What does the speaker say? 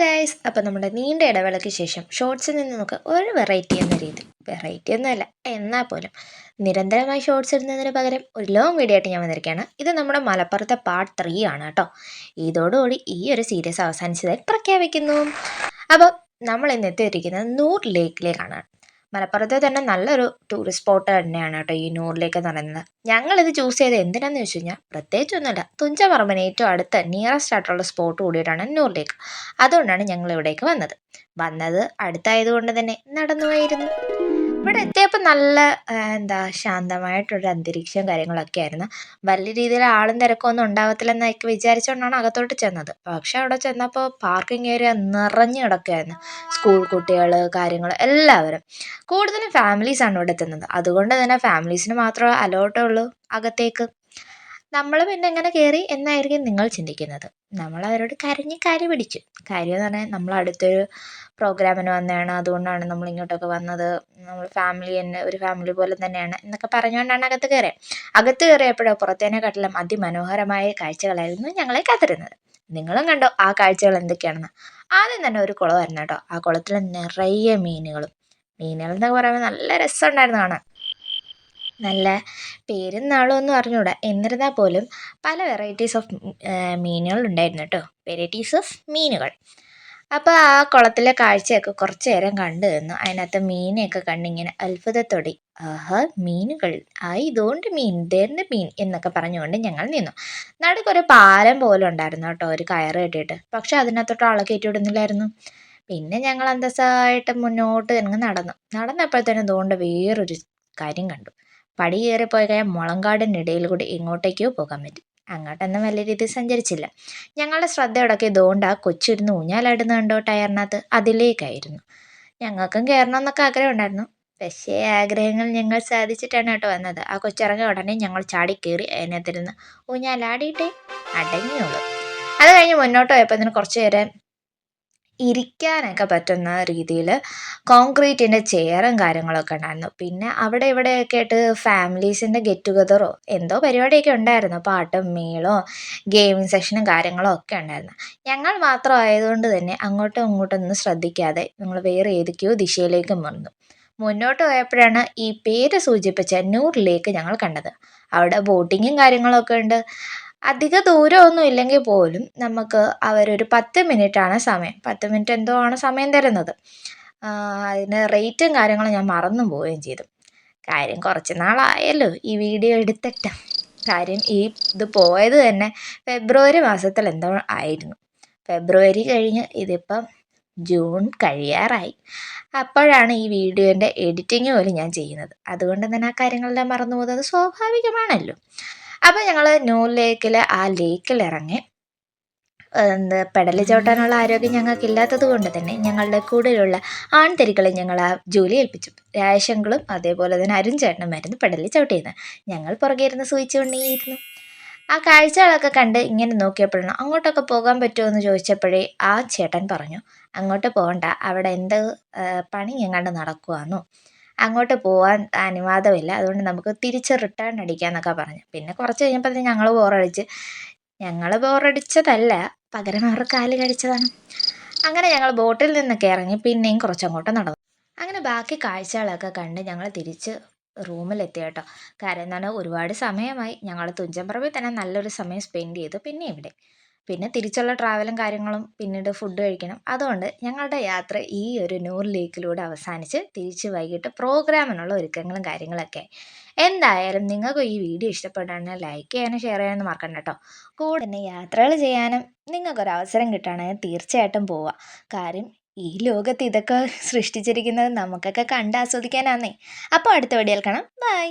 Guys അപ്പോൾ നമ്മുടെ നീണ്ട ഇടവേളയ്ക്ക് ശേഷം ഷോർട്സിൽ നിന്ന് നമുക്ക് ഒരു വെറൈറ്റി എന്ന രീതി വെറൈറ്റി ഒന്നുമല്ല എന്നാൽ പോലും നിരന്തരമായി ഷോർട്സ് ഇടുന്നതിന് പകരം ഒരു ലോങ് വീഡിയോ ആയിട്ട് ഞാൻ വന്നിരിക്കുകയാണ്. ഇത് നമ്മുടെ മലപ്പുറത്തെ പാർട്ട് ത്രീ ആണ് കേട്ടോ. ഇതോടുകൂടി ഈ ഒരു സീരീസ് അവസാനിച്ചതായി പ്രഖ്യാപിക്കുന്നു. അപ്പോൾ നമ്മൾ ഇന്ന് എത്തിയിരിക്കുന്നത് നൂർ ലേക്കിലേക്കാണ് മലപ്പുറത്തെ തന്നെ നല്ലൊരു ടൂറിസ്റ്റ് സ്പോട്ട് തന്നെയാണ് കേട്ടോ ഈ നൂറിലേക്ക് എന്ന് പറയുന്നത് ഞങ്ങളിത് ചൂസ് ചെയ്ത് എന്തിനാന്ന് വെച്ച് കഴിഞ്ഞാൽ പ്രത്യേകിച്ചൊന്നുമില്ല. തുഞ്ചപറമ്പിന് ഏറ്റവും അടുത്ത നിയറസ്റ്റ് ആയിട്ടുള്ള സ്പോട്ട് കൂടിയിട്ടാണ് നൂറിലേക്ക്. അതുകൊണ്ടാണ് ഞങ്ങൾ ഇവിടേക്ക് വന്നത്. വന്നത് അടുത്തായതുകൊണ്ട് തന്നെ നടന്നുപോയിരുന്നു ഇവിടെ എത്തിയപ്പോൾ നല്ല എന്താ ശാന്തമായിട്ടൊരു അന്തരീക്ഷവും കാര്യങ്ങളൊക്കെ ആയിരുന്നു. വലിയ രീതിയിൽ ആളും തിരക്കൊന്നും ഉണ്ടാകത്തില്ലെന്നൊക്കെ വിചാരിച്ചുകൊണ്ടാണ് അകത്തോട്ട് ചെന്നത്. പക്ഷെ അവിടെ ചെന്നപ്പോൾ പാർക്കിംഗ് ഏരിയ നിറഞ്ഞു കിടക്കുകയായിരുന്നു സ്കൂൾ കുട്ടികൾ കാര്യങ്ങൾ എല്ലാവരും. കൂടുതലും ഫാമിലീസാണ് ഇവിടെ എത്തുന്നത്. അതുകൊണ്ട് തന്നെ ഫാമിലീസിന് മാത്രമേ അലോട്ടേ ഉള്ളൂ അകത്തേക്ക്. നമ്മൾ പിന്നെ എങ്ങനെ കയറി എന്നായിരിക്കും നിങ്ങൾ ചിന്തിക്കുന്നത്. നമ്മൾ അവരോട് കരഞ്ഞ് കരി പിടിച്ചു. കാര്യം എന്ന് പറഞ്ഞാൽ നമ്മൾ അടുത്തൊരു പ്രോഗ്രാമിന് വന്നതാണ്. അതുകൊണ്ടാണ് നമ്മൾ ഇങ്ങോട്ടൊക്കെ വന്നത്. നമ്മൾ ഫാമിലി തന്നെ ഒരു ഫാമിലി പോലെ തന്നെയാണ് എന്നൊക്കെ പറഞ്ഞുകൊണ്ടാണ് അകത്ത് കയറിയത്. അകത്ത് കയറിയപ്പോഴോ പുറത്തേനെക്കാട്ടിലും അതിമനോഹരമായ കാഴ്ചകളായിരുന്നു ഞങ്ങളെ കാത്തിരുന്നത്. നിങ്ങളും കണ്ടോ ആ കാഴ്ചകൾ എന്തൊക്കെയാണെന്ന്? ആദ്യം തന്നെ ഒരു കുളമായിരുന്നു കേട്ടോ. ആ കുളത്തിൽ നിറയെ മീനുകളും. മീനുകൾ എന്നൊക്കെ പറയുമ്പോൾ നല്ല രസമുണ്ടായിരുന്നു കാണാൻ. നല്ല പേരും നാളും ഒന്നും അറിഞ്ഞൂടാ. എന്നിരുന്നാൽ പോലും പല വെറൈറ്റീസ് ഓഫ് മീനുകൾ ഉണ്ടായിരുന്നു കേട്ടോ വെറൈറ്റീസ് ഓഫ് മീനുകൾ. അപ്പോൾ ആ കുളത്തിലെ കാഴ്ചയൊക്കെ കുറച്ച് നേരം കണ്ടു നിന്നു. അതിനകത്ത് മീനെയൊക്കെ കണ്ടിങ്ങനെ അത്ഭുതത്തോടെ ആഹാ മീനുകൾ. ആ ഇതുകൊണ്ട് മീൻ ഇതേന്ന് മീൻ? എന്നൊക്കെ പറഞ്ഞുകൊണ്ട് ഞങ്ങൾ നിന്നു. നടുക്കൊരു പാലം പോലെ ഉണ്ടായിരുന്നു കേട്ടോ ഒരു കയറ് കെട്ടിയിട്ട്. പക്ഷെ അതിനകത്തോട്ട് ആളെ കയറ്റി വിടുന്നില്ലായിരുന്നു. പിന്നെ ഞങ്ങൾ അന്തസ്സായിട്ട് മുന്നോട്ട് തന്നെ നടന്നു. നടന്നപ്പോഴത്തേനും ഇതുകൊണ്ട് വേറൊരു കാര്യം കണ്ടു. പടി കയറിപ്പോയി ഇടയിൽ കൂടി ഇങ്ങോട്ടേക്കോ പോകാൻ പറ്റും. അങ്ങോട്ടൊന്നും വലിയ രീതിയിൽ സഞ്ചരിച്ചില്ല. ഞങ്ങളുടെ ശ്രദ്ധ ഇടയ്ക്ക് ഇതുകൊണ്ട് ആ കൊച്ചിരുന്ന് ഊഞ്ഞാലാടുന്ന കണ്ടോ ടയറിനകത്ത്? അതിലേക്കായിരുന്നു. ഞങ്ങൾക്കും കയറണം എന്നൊക്കെ ആഗ്രഹം ഉണ്ടായിരുന്നു പക്ഷേ ആഗ്രഹങ്ങൾ ഞങ്ങൾ സാധിച്ചിട്ടാണ് കേട്ടോ വന്നത്. ആ കൊച്ചിറങ്ങിയ ഉടനെ ഞങ്ങൾ ചാടി കയറി അതിനകത്തിരുന്ന് ഊഞ്ഞാലാടിയിട്ടേ അടങ്ങിയുള്ളൂ. അത് കഴിഞ്ഞ് മുന്നോട്ട് പോയപ്പോൾ ഇതിന് കുറച്ച് നേരം ഇരിക്കാനൊക്കെ പറ്റുന്ന രീതിയിൽ കോൺക്രീറ്റിന്റെ ചെയറും കാര്യങ്ങളൊക്കെ ഉണ്ടായിരുന്നു. പിന്നെ അവിടെ ഇവിടെയൊക്കെ ആയിട്ട് ഫാമിലീസിന്റെ ഗെറ്റ് ടുഗതറോ എന്തോ പരിപാടിയൊക്കെ ഉണ്ടായിരുന്നു. പാട്ടും മീളോ ഗെയിമിംഗ് സെക്ഷനും കാര്യങ്ങളും ഒക്കെ ഉണ്ടായിരുന്നു. ഞങ്ങൾ മാത്രം ആയതുകൊണ്ട് തന്നെ അങ്ങോട്ടും ഇങ്ങോട്ടും ഒന്നും ശ്രദ്ധിക്കാതെ ഞങ്ങൾ വേറെ ഏതൊക്കെയോ ദിശയിലേക്കും മറന്നു മുന്നോട്ട് പോയപ്പോഴാണ് ഈ പേര് സൂചിപ്പിച്ച നൂറിലേക്ക് ഞങ്ങൾ കണ്ടത്. അവിടെ ബോട്ടിങ്ങും കാര്യങ്ങളൊക്കെ ഉണ്ട്. അധിക ദൂരമൊന്നും ഇല്ലെങ്കിൽ പോലും നമുക്ക് അവരൊരു പത്ത് മിനിറ്റാണ് സമയം. പത്ത് മിനിറ്റ് എന്തോ ആണ് സമയം തരുന്നത്? അതിന് റേറ്റും കാര്യങ്ങളും ഞാൻ മറന്നു പോവുകയും ചെയ്തു. കാര്യം കുറച്ച് നാളായല്ലോ ഈ വീഡിയോ എടുത്തിട്ട്. കാര്യം ഈ ഇത് പോയത് തന്നെ ഫെബ്രുവരി മാസത്തിൽ എന്തോ ആയിരുന്നു. ഫെബ്രുവരി കഴിഞ്ഞ് ഇതിപ്പം ജൂൺ കഴിയാറായി. അപ്പോഴാണ് ഈ വീഡിയോന്റെ എഡിറ്റിങ് പോലും ഞാൻ ചെയ്യുന്നത്. അതുകൊണ്ട് തന്നെ ആ കാര്യങ്ങളെല്ലാം മറന്നു പോകുന്നത് സ്വാഭാവികമാണല്ലോ. അപ്പോൾ ഞങ്ങൾ ന്യൂ ലേക്കിൽ ആ ലേക്കിൽ ഇറങ്ങി എന്ത് പെടലി ചവിട്ടാനുള്ള ആരോഗ്യം ഞങ്ങൾക്ക് ഇല്ലാത്തത് കൊണ്ട് തന്നെ ഞങ്ങളുടെ കൂടെയുള്ള ആൺതരികളെ ഞങ്ങൾ ആ ജോലി ഏൽപ്പിച്ചു. രാശങ്കളും അതേപോലെ തന്നെ അരുൺ ചേട്ടനുമായിരുന്നു പെടലി ചവിട്ടിയിരുന്നത് ഞങ്ങൾ പുറകെ ഇരുന്ന് സൂചിച്ചുകൊണ്ടേയിരുന്നു ആ കാഴ്ചകളൊക്കെ കണ്ട് ഇങ്ങനെ നോക്കിയപ്പോഴാണ് അങ്ങോട്ടൊക്കെ പോകാൻ പറ്റുമോ എന്ന് ചോദിച്ചപ്പോഴേ ആ ചേട്ടൻ പറഞ്ഞു അങ്ങോട്ട് പോകണ്ട. അവിടെ എന്ത് പണി എങ്ങാണ്ട് നടക്കുവാന്നോ? അങ്ങോട്ട് പോകാൻ അനുവാദമില്ല. അതുകൊണ്ട് നമുക്ക് തിരിച്ച് റിട്ടേൺ അടിക്കാമെന്നൊക്കെ പറഞ്ഞു. പിന്നെ കുറച്ച് കഴിഞ്ഞപ്പോൾ ഞങ്ങൾ ബോറടിച്ച് ഞങ്ങൾ ബോറടിച്ചതല്ല പകരം അവർ കാൽ കടിച്ചതാണ്. അങ്ങനെ ഞങ്ങൾ ബോട്ടിൽ നിന്നൊക്കെ ഇറങ്ങി പിന്നെയും കുറച്ചങ്ങോട്ട് നടന്നു. അങ്ങനെ ബാക്കി കാഴ്ചകളൊക്കെ കണ്ട് ഞങ്ങൾ തിരിച്ച് റൂമിലെത്തി കേട്ടോ. കാര്യം എന്താണ് ഒരുപാട് സമയമായി. ഞങ്ങൾ തുഞ്ചൻ തുഞ്ചൻപറമ്പിൽ തന്നെ നല്ലൊരു സമയം സ്പെൻഡ് ചെയ്തു. പിന്നെ ഇവിടെ. പിന്നെ തിരിച്ചുള്ള ട്രാവലും കാര്യങ്ങളും പിന്നീട് ഫുഡ് കഴിക്കണം. അതുകൊണ്ട് ഞങ്ങളുടെ യാത്ര ഈ ഒരു നൂർ ലേക്കിലൂടെ അവസാനിച്ച് തിരിച്ച് വൈകിട്ട് പ്രോഗ്രാമിനുള്ള ഒരുക്കങ്ങളും കാര്യങ്ങളൊക്കെ. എന്തായാലും നിങ്ങൾക്ക് ഈ വീഡിയോ ഇഷ്ടപ്പെടുകയാണെങ്കിൽ ലൈക്ക് ചെയ്യാനും ഷെയർ ചെയ്യാനും മറക്കണ്ട കേട്ടോ കൂടെ തന്നെ യാത്രകൾ ചെയ്യാനും നിങ്ങൾക്കൊരു അവസരം കിട്ടുകയാണെങ്കിൽ തീർച്ചയായിട്ടും പോവുക. കാര്യം ഈ ലോകത്ത് ഇതൊക്കെ സൃഷ്ടിച്ചിരിക്കുന്നത് നമുക്കൊക്കെ കണ്ട് ആസ്വദിക്കാനാന്നേ. അപ്പോൾ അടുത്ത വീഡിയോയിൽ കാണാം. ബൈ